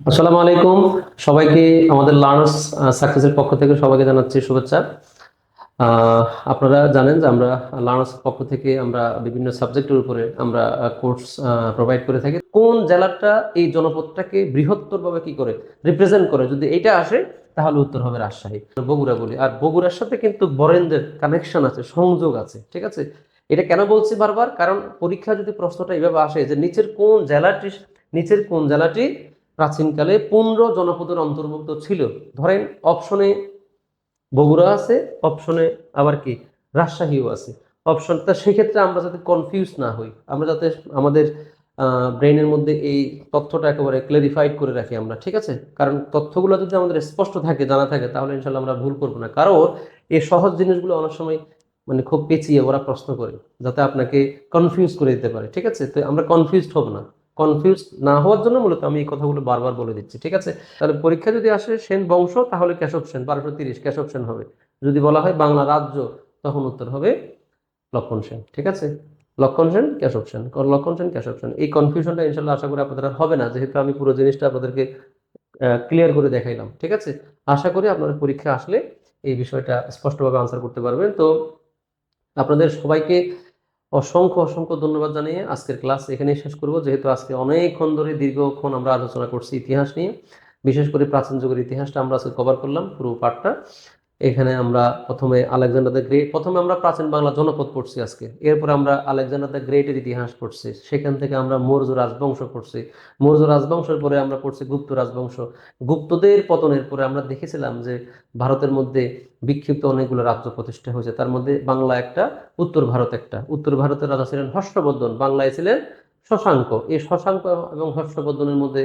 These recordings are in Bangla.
আসসালামু আলাইকুম। সবাইকে আমাদের লার্নার্স সাকসেসের পক্ষ থেকে সবাইকে জানাচ্ছি শুভেচ্ছা। আপনারা জানেন যে আমরা লার্নার্স পক্ষ থেকে আমরা বিভিন্ন সাবজেক্টের উপরে আমরা কোর্স প্রোভাইড করে থাকি। কোন জেলাটা, এই জনপদটাকে বৃহত্তরভাবে কি করে রিপ্রেজেন্ট করে? যদি এটা আসে, তাহলে উত্তর হবে রাজশাহী। বগুড়া বলি। আর বগুড়ার সাথে কিন্তু বরেন্দ্রের কানেকশন আছে, সংযোগ আছে, ঠিক আছে? এটা কেন বলছি বারবার? কারণ পরীক্ষা যদি প্রশ্নটা এইভাবে আসে যে নিচের কোন জেলাটি নিচের কোন জেলাটি প্রাচীনকালে পুন্ড্র জনপদের অন্তর্ভুক্ত ছিল। ধরেন অপশনে বগুড়া আছে অপশনে আবার কি? রাজশাহীও আছে। অপশন তা সেক্ষেত্রে আমরা যাতে কনফিউজ না হই, আমরা যাতে আমাদের ব্রেনের মধ্যে এই তথ্যটা একেবারে ক্লারিফাইড করে রাখি আমরা, ঠিক আছে? কারণ তথ্যগুলো যদি আমাদের স্পষ্ট থাকে, জানা থাকে, তাহলে ইনশাল্লাহ আমরা ভুল করব না। কারণ এই সহজ জিনিসগুলো অনেক সময় মানে খুব পেঁচিয়ে ওরা প্রশ্ন করে, যাতে আপনাকে কনফিউজ করে দিতে পারে, ঠিক আছে? তো আমরা কনফিউজড হব না। কনফিউজ না হওয়ার জন্য মূলত আমি এই কথাগুলো বারবার বলে দিচ্ছি, ঠিক আছে? তাহলে পরীক্ষা যদি আসে সেন বংশ, তাহলে কেশব সেন, বারোশো তিরিশ কেশব সেন হবে। যদি বলা হয় বাংলা রাজ্য, তখন উত্তর হবে লক্ষণ সেন, ঠিক আছে? লক্ষণ সেন, কেশব সেন লক্ষণ সেন, কেশব সেন। এই কনফিউশনটা ইনশাল্লাহ আশা করি আপনাদের হবে না, যেহেতু আমি পুরো জিনিসটা আপনাদেরকে ক্লিয়ার করে দেখাইলাম, ঠিক আছে? আশা করি আপনাদের পরীক্ষা আসলে এই বিষয়টা স্পষ্টভাবে আনসার করতে পারবেন। তো আপনাদের সবাইকে অসংখ্য অসংখ্য ধন্যবাদ জানিয়ে আজকের ক্লাস এখানেই শেষ করব। যেহেতু আজকে অনেকক্ষণ ধরে দীর্ঘক্ষণ আমরা আলোচনা করছি ইতিহাস নিয়ে, বিশেষ করে প্রাচীন যুগের ইতিহাসটা আমরা আজকে কভার করলাম পুরো পার্টটা এখানে আমরা প্রথমে আলেকজান্ডার দ্য গ্রেট, প্রথমে আমরা প্রাচীন বাংলা জনপদ পড়ছি আজকে। এরপর আমরা আলেকজান্ডার দ্য গ্রেটের ইতিহাস পড়ছি। সেখান থেকে আমরা মৌর্য রাজবংশ পড়ছি। মৌর্য রাজবংশের পরে আমরা পড়ছি গুপ্ত রাজবংশ। গুপ্তদের পতনের পরে আমরা দেখেছিলাম যে ভারতের মধ্যে বিক্ষিপ্ত অনেকগুলো রাজ্য প্রতিষ্ঠা হয়েছে। তার মধ্যে বাংলা একটা, উত্তর ভারত একটা। উত্তর ভারতের রাজা ছিলেন হর্ষবর্ধন। বাংলায় ছিলেন শশাঙ্ক। এই শশাঙ্ক এবং হর্ষবর্ধনের মধ্যে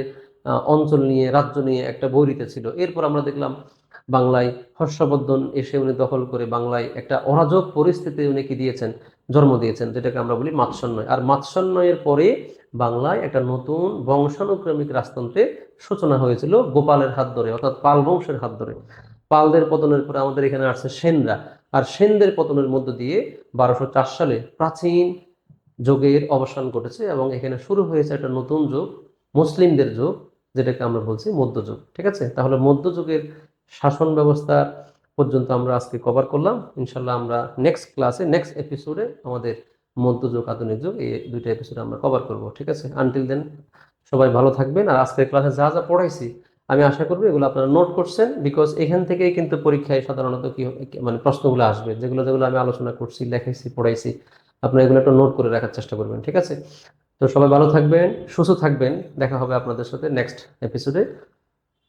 অঞ্চল নিয়ে, রাজ্য নিয়ে একটা বৈরিতে ছিল। এরপর আমরা দেখলাম বাংলায় হর্ষবর্ধন এসে উনি দখল করে বাংলায় একটা অরাজক পরিস্থিতি উনি কি দিয়েছেন? জন্ম দিয়েছেন, যেটাকে আমরা বলি মাৎসন্যয় আর মাৎসন্যয়ের পরে বাংলায় একটা নতুন বংশানুক্রমিক রাজতন্ত্রের সূচনা হয়েছিল গোপালের হাত ধরে, অর্থাৎ পাল বংশের হাত ধরে। পালদের পতনের পরে আমাদের এখানে আসছে সেনরা। আর সেনদের পতনের মধ্য দিয়ে বারোশো সালে প্রাচীন যুগের অবসান ঘটেছে এবং এখানে শুরু হয়েছে একটা নতুন যুগ, মুসলিমদের যুগ, যেটাকে আমরা বলছি মধ্যযুগ। ঠিক আছে? তাহলে মধ্যযুগের শাসন ব্যবস্থা পর্যন্ত আমরা আজকে কভার করলাম। ইনশাল্লাহ আমরা নেক্সট ক্লাসে নেক্সট এপিসোডে আমাদের মধ্যযুগ আধুনিক যুগ, এই দুইটা এপিসোড আমরা কভার করব, ঠিক আছে? আনটিল দেন সবাই ভালো থাকবেন। আর আজকের ক্লাসে যা যা পড়াইছি, আমি আশা করব এগুলো আপনারা নোট করছেন বিকজ এখান থেকেই কিন্তু পরীক্ষায় সাধারণত কি মানে প্রশ্নগুলো আসবে। যেগুলো যেগুলো আমি আলোচনা করছি, লেখাইছি, পড়াইছি, আপনারা এগুলো একটু নোট করে রাখার চেষ্টা করবেন, ঠিক আছে? তো সবাই ভালো থাকবেন, সুস্থ থাকবেন। দেখা হবে আপনাদের সাথে নেক্সট এপিসোডে